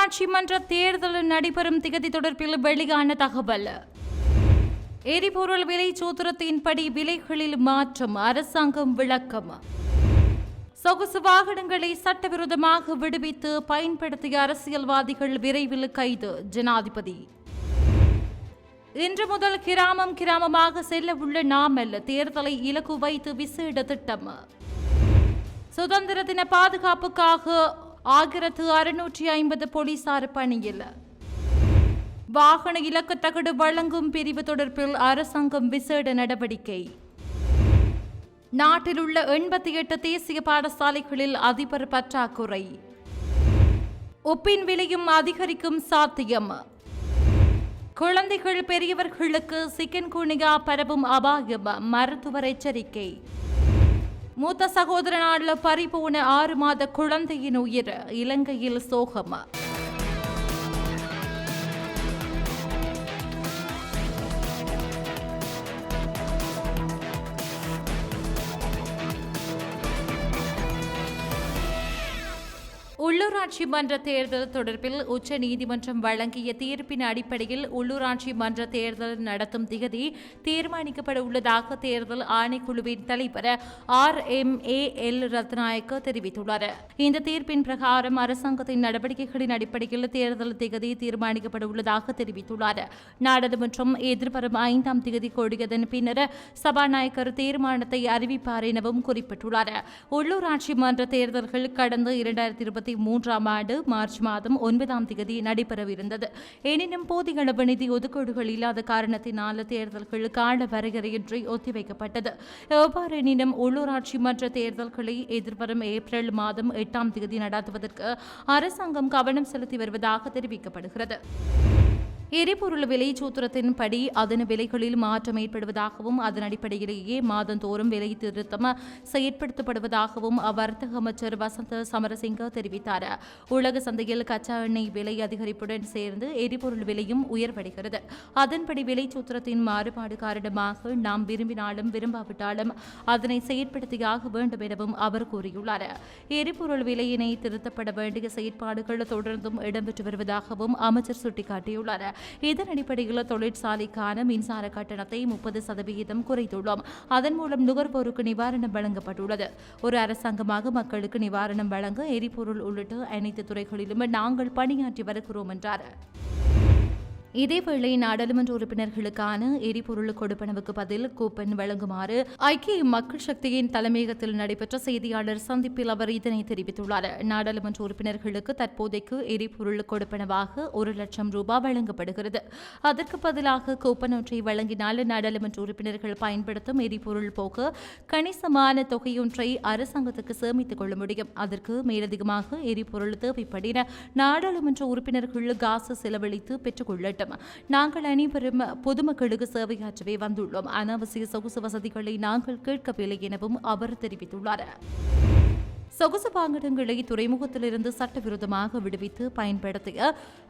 உள்ளூராட்சி மன்ற தேர்தல் நடைபெறும் திகதி தொடர்பில் வெளியான தகவல். எரிபொருள் விலை சூத்திரத்தின்படி விலைகளில் மாற்றம் அரசாங்கம் விளக்கம். சொகுசு வாகனங்களை சட்டவிரோதமாக விடுவித்து பயன்படுத்திய அரசியல்வாதிகள் விரைவில் கைது ஜனாதிபதி. இன்று முதல் கிராமம் கிராமமாக செல்ல உள்ள நாமல் தேர்தலை இலக்கு வைத்து விசேட திட்டம். சுதந்திர தின பாதுகாப்புக்காக ஆயிரத்து அறுநூற்றி ஐம்பது போலீசார் பணியில். வாகன இலக்கு தகடு வழங்கும் பிரிவு தொடர்பில் அரசாங்கம் விசேட நடவடிக்கை. நாட்டில் உள்ள எண்பத்தி எட்டு தேசிய பாடசாலைகளில் அதிபர் பற்றாக்குறை. உப்பின் விலையும் அதிகரிக்கும் சாத்தியம். குழந்தைகள் பெரியவர்களுக்கு சிக்கன் குனியா பரவும் அபாயம் மருத்துவர் எச்சரிக்கை. மூத்த சகோதரனால் பறிபோன ஆறு மாத குழந்தையின் உயிர் இலங்கையில் சோகம். உள்ளூராட்சி மன்ற தேர்தல் தொடர்பில் உச்ச நீதிமன்றம் வழங்கிய தீர்ப்பின் அடிப்படையில் உள்ளூராட்சி மன்ற தேர்தல் நடத்தும் திகதி தீர்மானிக்கப்பட உள்ளதாக தேர்தல் ஆணைக்குழுவின் தலைவர் R M A L Ratnayake தெரிவித்துள்ளார். இந்த தீர்ப்பின் பிரகாரம் அரசாங்கத்தின் நடவடிக்கைகளின் அடிப்படையில் தேர்தல் திகதி தீர்மானிக்கப்பட உள்ளதாக தெரிவித்துள்ளார். நாடாளுமன்றம் எதிர்வரும் ஐந்தாம் திகதி கொடியதன் பின்னர் சபாநாயகர் தீர்மானத்தை அறிவிப்பார் எனவும் குறிப்பிட்டுள்ளார். உள்ளூராட்சி மன்ற தேர்தல்கள் கடந்த இரண்டாயிரத்தி இருபத்தி மூன்று மூன்றாம் ஆண்டு மார்ச் மாதம் ஒன்பதாம் தேதி நடைபெறவிருந்தது. எனினும் போதிய அளவு நிதி ஒதுக்கீடுகள் இல்லாத காரணத்தினால் தேர்தல்கள் கால வரையறையின்றி ஒத்திவைக்கப்பட்டது. எவ்வாறெனினும் உள்ளூராட்சி மன்ற தேர்தல்களை எதிர்வரும் ஏப்ரல் மாதம் எட்டாம் தேதி நடத்துவதற்கு அரசாங்கம் கவனம் செலுத்தி வருவதாக தெரிவிக்கப்படுகிறது. எரிபொருள் விலை சூத்திரத்தின்படி அதன் விலைகளில் மாற்றம் ஏற்படுவதாகவும் அதன் அடிப்படையிலேயே மாதந்தோறும் விலை திருத்தம் செயற்படுத்தப்படுவதாகவும் வர்த்தக அமைச்சர் வசந்த சமரசிங்க தெரிவித்தார். உலக சந்தையில் கச்சா எண்ணெய் விலை அதிகரிப்புடன் சேர்ந்து எரிபொருள் விலையும் உயர்வடைகிறது. அதன்படி விலை சூத்திரத்தின் மாறுபாடு காரணமாக நாம் விரும்பினாலும் விரும்பாவிட்டாலும் அதனை செயற்படுத்தியாக வேண்டும் எனவும் அவர் கூறியுள்ளார். எரிபொருள் விலையினை திருத்தப்பட வேண்டிய செயற்பாடுகள் தொடர்ந்தும் இடம்பெற்று வருவதாகவும் அமைச்சர் சுட்டிக்காட்டியுள்ளார். இதன் அடிப்படையில் தொழிற்சாலைக்கான மின்சார கட்டணத்தை முப்பது சதவிகிதம் குறைத்துள்ளோம். அதன் மூலம் நுகர்வோருக்கு நிவாரணம் வழங்கப்பட்டுள்ளது. ஒரு அரசாங்கமாக மக்களுக்கு நிவாரணம் வழங்க எரிபொருள் உள்ளிட்ட அனைத்து துறைகளிலும் நாங்கள் பணியாற்றி வருகிறோம் என்றார். இதேவேளை நாடாளுமன்ற உறுப்பினர்களுக்கான எரிபொருள் கொடுப்பனவுக்கு பதில் கூப்பன் வழங்குமாறு ஐக்கிய மக்கள் சக்தியின் தலைமையகத்தில் நடைபெற்ற செய்தியாளர் சந்திப்பில் அவர் இதனை தெரிவித்துள்ளார். நாடாளுமன்ற உறுப்பினர்களுக்கு தற்போதைக்கு எரிபொருள் கொடுப்பனவாக ஒரு லட்சம் ரூபாய் வழங்கப்படுகிறது. அதற்கு பதிலாக கூப்பன் ஒன்றை வழங்கினால் நாடாளுமன்ற உறுப்பினர்கள் பயன்படுத்தும் எரிபொருள் போக கணிசமான தொகையொன்றை அரசாங்கத்துக்கு சேமித்துக் கொள்ள முடியும். அதற்கு மேலதிகமாக எரிபொருள் தேவைப்படின நாடாளுமன்ற உறுப்பினர்கள் காசு செலவழித்து பெற்றுக்கொள்ள வேண்டும் நாங்கள் அனைவரும் பொதுமக்களுக்கு சேவையாற்றவே வந்துள்ளோம். அனாவசிய சொகுசு வசதிகளை நாங்கள் கேட்கவில்லை எனவும் அவர் தெரிவித்துள்ளார். சொகுசு வாகனங்களை துறைமுகத்திலிருந்து சட்டவிரோதமாக விடுவித்து பயன்படுத்திய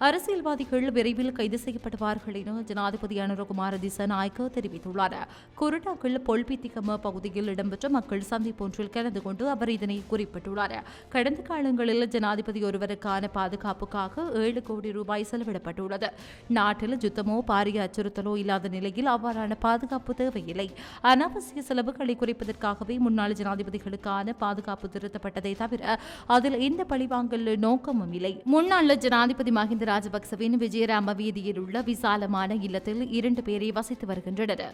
அரசியல்வாதிகள் விரைவில் கைது செய்யப்படுவார்கள் என ஜனாதிபதி அனுரகுமார திசநாயக்க தெரிவித்துள்ளார். குருடாக்கள் பொல்பித்திகம பகுதியில் இடம்பெற்ற மக்கள் சந்திப்பு ஒன்றில் கலந்து கொண்டு அவர் இதனை குறிப்பிட்டுள்ளார். கடந்த காலங்களில் ஜனாதிபதி ஒருவருக்கான பாதுகாப்புக்காக ஏழு கோடி ரூபாய் செலவிடப்பட்டுள்ளது. நாட்டில் யுத்தமோ பாரிய அச்சுறுத்தலோ இல்லாத நிலையில் அவ்வாறான பாதுகாப்பு தேவையில்லை. அனாவசிய செலவுகளை குறைப்பதற்காகவே முன்னாள் ஜனாதிபதிகளுக்கான பாதுகாப்பு திருத்தப்பட்ட திருத்தப்பட்டதை தவிர அதில் எந்த பழிவாங்கல் நோக்கமும் இல்லை. முன்னாள் ஜனாதிபதி மஹிந்த ராஜபக்சவின் விஜயராம வீதியில் உள்ள விசாலமான இல்லத்தில் இரண்டு பேரை வசித்து வருகின்றனர்.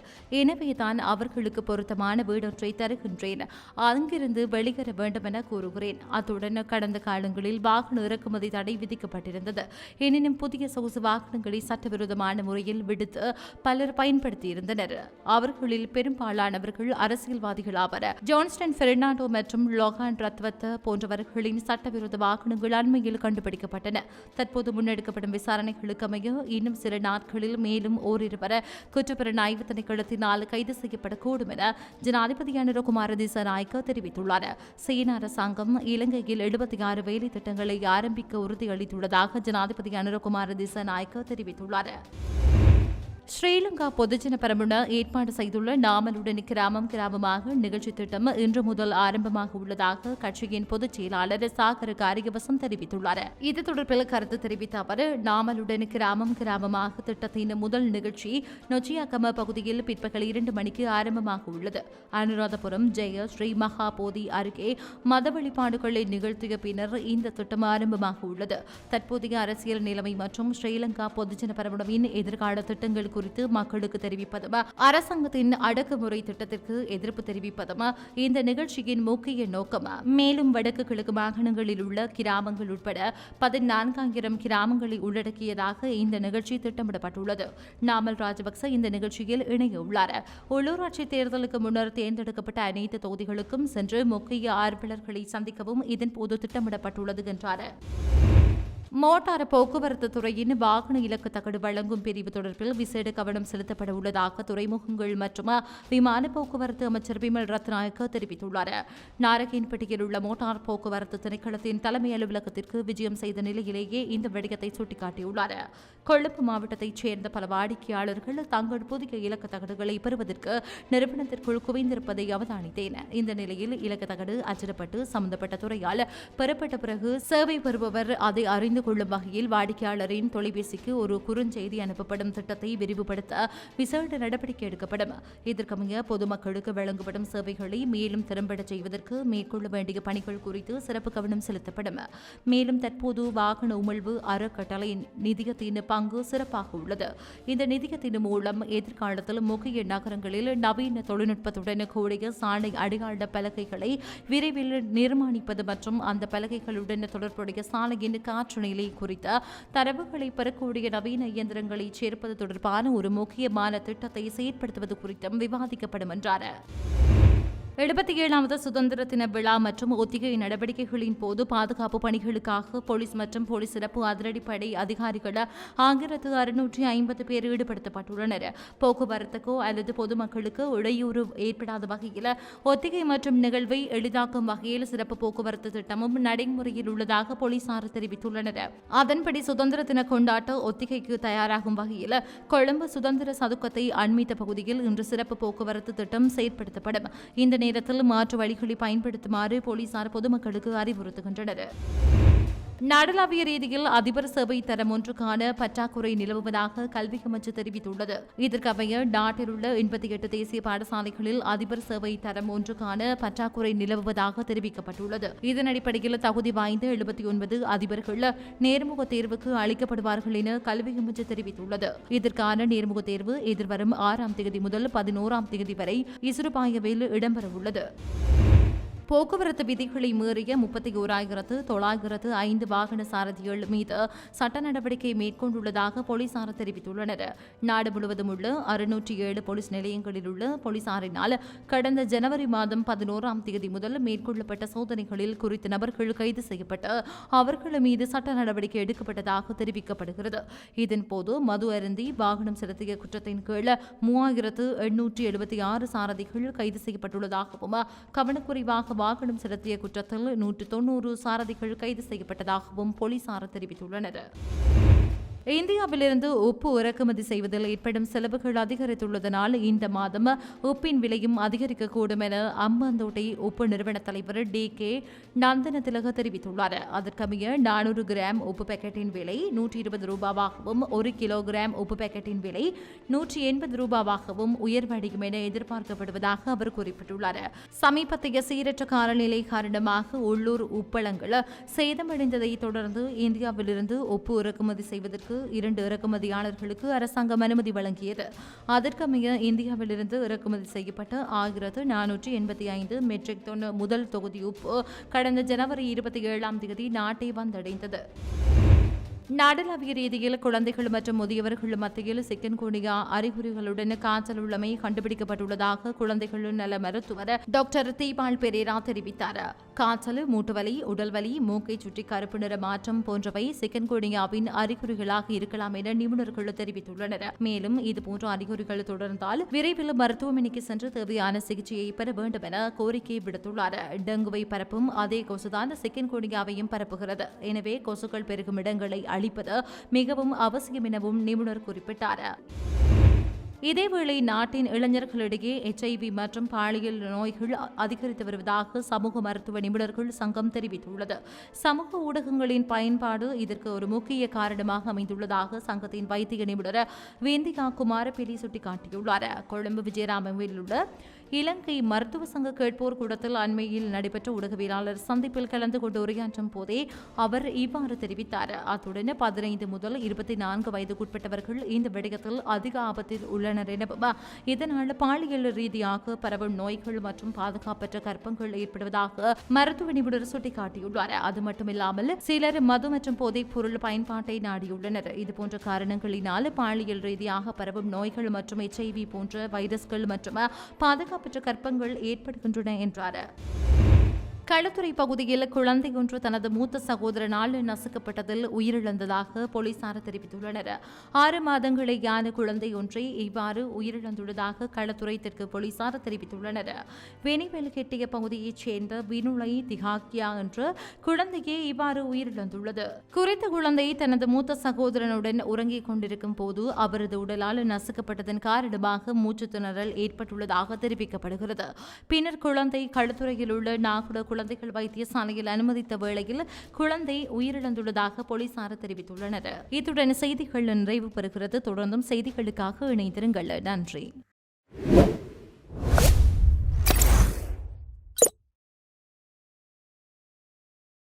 எனவே தான் அவர்களுக்கு பொருத்தமான வீடொன்றை தருகின்றேன். அங்கிருந்து வெளியேற வேண்டும் என கூறுகிறேன். அத்துடன் கடந்த காலங்களில் வாகன இறக்குமதி தடை விதிக்கப்பட்டிருந்தது. எனினும் புதிய சொகுசு வாகனங்களை சட்டவிரோதமான முறையில் விடுத்து பலர் பயன்படுத்தியிருந்தனர். அவர்களில் பெரும்பாலானவர்கள் அரசியல்வாதிகள் ஆவர் ஜான்ஸ்டன் பெர்னாண்டோ மற்றும் லோகான் ரத்வத் போன்றவர்களின் சட்டவிரோத வாகனங்கள் அண்மையில் கண்டுபிடிக்கப்பட்டன. தற்போது முன்னெடுக்கப்படும் விசாரணைகளுக்கு அமைய இன்னும் சில நாட்களில் மேலும் ஓரிருவர் குற்றப்புலனாய்வு திணைக்களத்தினால் கைது செய்யப்படக்கூடும் என ஜனாதிபதி அனுரகுமார திசநாயக்க தெரிவித்துள்ளார். சீன அரசாங்கம் இலங்கையில் எழுபத்தி ஆறு வேலை திட்டங்களை ஆரம்பிக்க உறுதியளித்துள்ளதாக ஜனாதிபதி அனுரகுமார திசநாயக்க தெரிவித்துள்ளார். ஸ்ரீலங்கா பொதுஜன பரமுன ஏற்பாடு செய்துள்ள நாமலுடன் கிராமம் கிராமமாக நிகழ்ச்சி திட்டம் இன்று முதல் ஆரம்பமாக உள்ளதாக கட்சியின் பொதுச் செயலாளர் சாகர காரியவசம் தெரிவித்துள்ளார். இது தொடர்பில் கருத்து தெரிவித்த அவர் நாமலுடன் கிராமம் கிராமமாக திட்டத்தின் முதல் நிகழ்ச்சி நொச்சியாக்கம பகுதியில் பிற்பகல் இரண்டு மணிக்கு ஆரம்பமாக உள்ளது. அனுராதபுரம் ஜெய ஸ்ரீ மகாபோதி அருகே மத வழிபாடுகளை நிகழ்த்திய பின்னர் இந்த திட்டம் ஆரம்பமாக உள்ளது. தற்போதைய அரசியல் நிலைமை மற்றும் ஸ்ரீலங்கா பொதுஜன பரமுனவின் எதிர்கால திட்டங்களுக்கு குறித்து மக்களுக்கு தெரிவிப்பதும்? அரசாங்கத்தின் அடக்குமுறை திட்டத்திற்கு எதிர்ப்பு தெரிவிப்பதும்? இந்த நிகழ்ச்சியின் முக்கிய நோக்கம்? மேலும் வடக்கு கிழக்கு மாகாணங்களில் உள்ள கிராமங்கள் உட்பட பதினான்காயிரம் கிராமங்களை உள்ளடக்கியதாக இந்த நிகழ்ச்சி திட்டமிடப்பட்டுள்ளது. நாமல் ராஜபக்ச இந்த நிகழ்ச்சியில் இணைய உள்ளார் உள்ளூராட்சி தேர்தலுக்கு முன்னர் தேர்ந்தெடுக்கப்பட்ட அனைத்து தொகுதிகளுக்கும் சென்று முக்கிய ஆர்வலர்களை சந்திக்கவும் இதன்போது திட்டமிடப்பட்டுள்ளது என்றார். மோட்டார் போக்குவரத்து துறையின் வாகன இலக்கு தகடு வழங்கும் பிரிவு தொடர்பில் விசேட கவனம் செலுத்தப்பட உள்ளதாக துறைமுகங்கள் மற்றும் விமான போக்குவரத்து அமைச்சர் விமல் ரத்நாயக்க தெரிவித்துள்ளார். நாரகேன்பட்டியில் உள்ள மோட்டார் போக்குவரத்து திணைக்களத்தின் தலைமை அலுவலகத்திற்கு விஜயம் செய்த நிலையிலேயே இந்த விடயத்தை சுட்டிக்காட்டியுள்ளார். கொழும்பு மாவட்டத்தைச் சேர்ந்த பல வாடிக்கையாளர்கள் தங்கள் புதிய இலக்கு தகடுகளை பெறுவதற்கு நிறுவனத்திற்குள் குவிந்திருப்பதை அவதானித்தேன். இந்த நிலையில் இலக்கு தகடு அச்சிடப்பட்டு சம்பந்தப்பட்ட துறையால் பெறப்பட்ட பிறகு சேவை பெறுபவர் அதை அறிந்து கொள்ளும் வகையில் வாடிக்கையாளரின் தொலைபேசிக்கு ஒரு குறுஞ்செய்தி அனுப்பப்படும் திட்டத்தை விரிவுபடுத்த விசேட நடவடிக்கை எடுக்கப்படும். இதற்கமைய பொதுமக்களுக்கு வழங்கப்படும் சேவைகளை மேலும் திறம்பட செய்வதற்கு மேற்கொள்ள வேண்டிய பணிகள் குறித்து சிறப்பு கவனம் செலுத்தப்படும். மேலும் தற்போது வாகன உமிழ்வு அறக்கட்டளை நிதியத்தின் பங்கு சிறப்பாக உள்ளது. இந்த நிதியத்தின் மூலம் எதிர்காலத்தில் முக்கிய நகரங்களில் நவீன தொழில்நுட்பத்துடன் கூடிய சாலை அடையாள பலகைகளை விரைவில் நிர்மாணிப்பது மற்றும் அந்த பலகைகளுடன் தொடர்புடைய சாலையின் காற்று நிலை குறித்த தரவுகளை பெறக்கூடிய நவீன இயந்திரங்களை சேர்ப்பது தொடர்பான ஒரு முக்கியமான திட்டத்தை செயற்படுத்துவது குறித்தும் விவாதிக்கப்படும் என்றார். எழுபத்தி ஏழாவது சுதந்திர தின விழா மற்றும் ஒத்திகை நடவடிக்கைகளின் போது பாதுகாப்பு பணிகளுக்காக போலீஸ் மற்றும் போலீஸ் சிறப்பு அதிரடிப்படை அதிகாரிகள் ஆயிரத்து அறுநூற்றி ஐம்பது பேர் ஈடுபடுத்தப்பட்டுள்ளனர். போக்குவரத்துக்கோ அல்லது பொதுமக்களுக்கு இடையூறு ஏற்படாத வகையில் ஒத்திகை மற்றும் நிகழ்வை எளிதாக்கும் வகையில் சிறப்பு போக்குவரத்து திட்டமும் நடைமுறையில் உள்ளதாக போலீசார் தெரிவித்துள்ளனர். அதன்படி சுதந்திர தின கொண்டாட்ட ஒத்திகைக்கு தயாராகும் வகையில் கொழும்பு சுதந்திர சதுக்கத்தை அண்மித்த பகுதியில் இன்று சிறப்பு போக்குவரத்து திட்டம் செயற்படுத்தப்படும். இந்த நேரத்தில் மாற்று வழிகளை பயன்படுத்துமாறு போலீசார் பொதுமக்களுக்கு அறிவுறுத்துகின்றனர். நாடளாவிய ரீதியில் அதிபர் சேவை தரம் ஒன்றுக்கான பற்றாக்குறை நிலவுவதாக கல்வி அமைச்சு தெரிவித்துள்ளது. இதற்கமைய நாட்டில் உள்ள எண்பத்தி எட்டு தேசிய பாடசாலைகளில் அதிபர் சேவை தரம் ஒன்றுக்கான பற்றாக்குறை நிலவுவதாக தெரிவிக்கப்பட்டுள்ளது. இதன் அடிப்படையில் தகுதி வாய்ந்த எழுபத்தி ஒன்பது அதிபர்கள் நேர்முக தேர்வுக்கு அளிக்கப்படுவார்கள் என கல்வி அமைச்சு தெரிவித்துள்ளது. இதற்கான நேர்முக தேர்வு எதிர்வரும் ஆறாம் தேதி முதல் பதினோராம் தேதி வரை இசுருபாயவில் இடம்பெறவுள்ளது. போக்குவரத்து விதிகளை மீறிய முப்பத்தி ஓராயிரத்து தொள்ளாயிரத்து ஐந்து வாகன சாரதிகள் மீது சட்ட நடவடிக்கை மேற்கொண்டுள்ளதாக போலீசார் தெரிவித்துள்ளனர். நாடு முழுவதும் உள்ள அறுநூற்றி ஏழு போலீஸ் நிலையங்களில் உள்ள போலீசாரினால் கடந்த ஜனவரி மாதம் பதினோராம் தேதி முதல் மேற்கொள்ளப்பட்ட சோதனைகளில் குறித்த நபர்கள் கைது செய்யப்பட்டு அவர்கள் மீது சட்ட நடவடிக்கை எடுக்கப்பட்டதாக தெரிவிக்கப்படுகிறது. இதன்போது மது அருந்தி வாகனம் செலுத்திய குற்றத்தின் கீழ் மூவாயிரத்து எண்ணூற்றி எழுபத்தி ஆறு சாரதிகள் கைது செய்யப்பட்டுள்ளதாகவும் கவனக்குறைவாக வாகனம் செலுத்திய குற்றத்தில் நூற்று தொன்னூறு சாரதிகள் கைது செய்யப்பட்டதாகவும் போலீசார் தெரிவித்துள்ளனர். இந்தியாவிலிருந்து உப்பு இறக்குமதி செய்வதில் ஏற்படும் செலவுகள் அதிகரித்துள்ளதனால் இந்த மாதம் உப்பின் விலையும் அதிகரிக்கக்கூடும் என அம்பாந்தோட்டை உப்பு நிறுவன தலைவர் டி கே நந்தன திலக தெரிவித்துள்ளார். அதற்கமைய நானூறு கிராம் உப்பு பேக்கெட்டின் விலை நூற்றி இருபது ரூபாவாகவும் ஒரு கிலோகிராம் உப்பு பேக்கெட்டின் விலை நூற்றி எண்பது ரூபாவாகவும் உயர்வடையும் என எதிர்பார்க்கப்படுவதாக அவர் குறிப்பிட்டுள்ளார். சமீபத்திய சீரற்ற காலநிலை காரணமாக உள்ளூர் உப்பளங்கள் சேதமடைந்ததை தொடர்ந்து இந்தியாவிலிருந்து உப்பு இறக்குமதி செய்வதற்கு இரண்டு இறக்குமதியாளர்களுக்கு அரசாங்கம் அனுமதி வழங்கியது. அதற்கமைய இந்தியாவிலிருந்து இறக்குமதி செய்யப்பட்ட ஆயிரத்து நானூற்றி எண்பத்தி ஐந்து மெட்ரிக் டன் முதல் தொகுதி உப்பு கடந்த ஜனவரி இருபத்தி ஏழாம் தேதி நாட்டை வந்தடைந்தது. நாடளாவிய ரீதியில் குழந்தைகள் மற்றும் முதியவர்கள் மத்தியில் சிக்கன்குனியா அறிகுறிகளுடன் காய்ச்சல் உள்ளமை கண்டுபிடிக்கப்பட்டுள்ளதாக குழந்தைகள் நல மருத்துவர் டாக்டர் தீபால் பெரேரா தெரிவித்தார். காய்ச்சல் மூட்டுவலி உடல்வலி மூக்கை சுற்றி கருப்பு நிற மாற்றம் போன்றவை சிக்கன்குனியாவின் அறிகுறிகளாக இருக்கலாம் என நிபுணர்கள் தெரிவித்துள்ளனர். மேலும் இதுபோன்ற அறிகுறிகள் தொடர்ந்தால் விரைவில் மருத்துவமனைக்கு சென்று தேவையான சிகிச்சையை பெற வேண்டும் என கோரிக்கை விடுத்துள்ளார். டெங்குவை பரப்பும் அதே கொசுதான் சிக்கன்குனியாவையும் பரப்புகிறது. எனவே கொசுக்கள் பெருகும் இடங்களை அளிப்பது மிகவும் அவசியம் எனவும் நிபுணர் குறிப்பிட்டார். இதேவேளை நாட்டின் இளைஞர்களிடையே எச்ஐவி மற்றும் பாலியல் நோய்கள் அதிகரித்து வருவதாக சமூக மருத்துவ நிபுணர்கள் சங்கம் தெரிவித்துள்ளது. சமூக ஊடகங்களின் பயன்பாடு இதற்கு ஒரு முக்கிய காரணமாக அமைந்துள்ளதாக சங்கத்தின் வைத்திய நிபுணர் வேந்திகா குமாரபெரி சுட்டிக்காட்டியுள்ளார். கொழும்பு விஜயராமவில் உள்ள இலங்கை மருத்துவ சங்க கேட்போர் கூடத்தில் அண்மையில் நடைபெற்ற ஊடகவியலாளர் சந்திப்பில் கலந்து கொண்டு உரையாற்றும் போதே அவர் இவ்வாறு தெரிவித்தார். அத்துடன் பதினைந்து முதல் இருபத்தி நான்கு வயதுக்குட்பட்டவர்கள் இந்த விடயத்தில் அதிக ஆபத்தில் உள்ளனர் எனவும் இதனால் பாலியல் ரீதியாக பரவும் நோய்கள் மற்றும் பாதுகாப்பற்ற கர்ப்பங்கள் ஏற்படுவதாக மருத்துவ நிபுணர் சுட்டிக்காட்டியுள்ளார். அது மட்டுமில்லாமல் சிலர் மது மற்றும் போதைப் பொருள் பயன்பாட்டை நாடியுள்ளனர். இதுபோன்ற காரணங்களினால் பாலியல் ரீதியாக பரவும் நோய்கள் மற்றும் எச்ஐவி போன்ற வைரஸ்கள் மற்றும் பாதுகாப்பு பாதுகாப்பற்ற கற்பங்கள் ஏற்படுகின்றன என்றார். களுத்துறை பகுதியில் குழந்தை ஒன்று தனது மூத்த சகோதரனால் நசுக்கப்பட்டதில் உயிரிழந்ததாக போலீசார் தெரிவித்துள்ளனர். ஆறு மாதங்களேயான குழந்தை ஒன்றை இவ்வாறு உயிரிழந்துள்ளதாக களத்துறை தெற்கு போலீசார் தெரிவித்துள்ளனர். வேணிவேலுக்கெட்டிய பகுதியைச் சேர்ந்த வினுளை திகாக்கியா என்ற குழந்தையே இவ்வாறு உயிரிழந்துள்ளது. குறித்த குழந்தை தனது மூத்த சகோதரனுடன் உறங்கிக் கொண்டிருக்கும் போது அவரது உடலால் நசுக்கப்பட்டதன் காரணமாக மூச்சு திணறல் ஏற்பட்டுள்ளதாக தெரிவிக்கப்படுகிறது. பின்னர் குழந்தை களுத்துறையில் உள்ள நாகுட குழந்தைகள் வைத்தியசாலையில் அனுமதித்த வேளையில் குழந்தை உயிரிழந்துள்ளதாக போலீசார் தெரிவித்துள்ளனர். இத்துடன் செய்திகள் நிறைவு பெறுகிறது. தொடர்ந்தும் செய்திகளுக்காக இணைந்திருங்கள். நன்றி.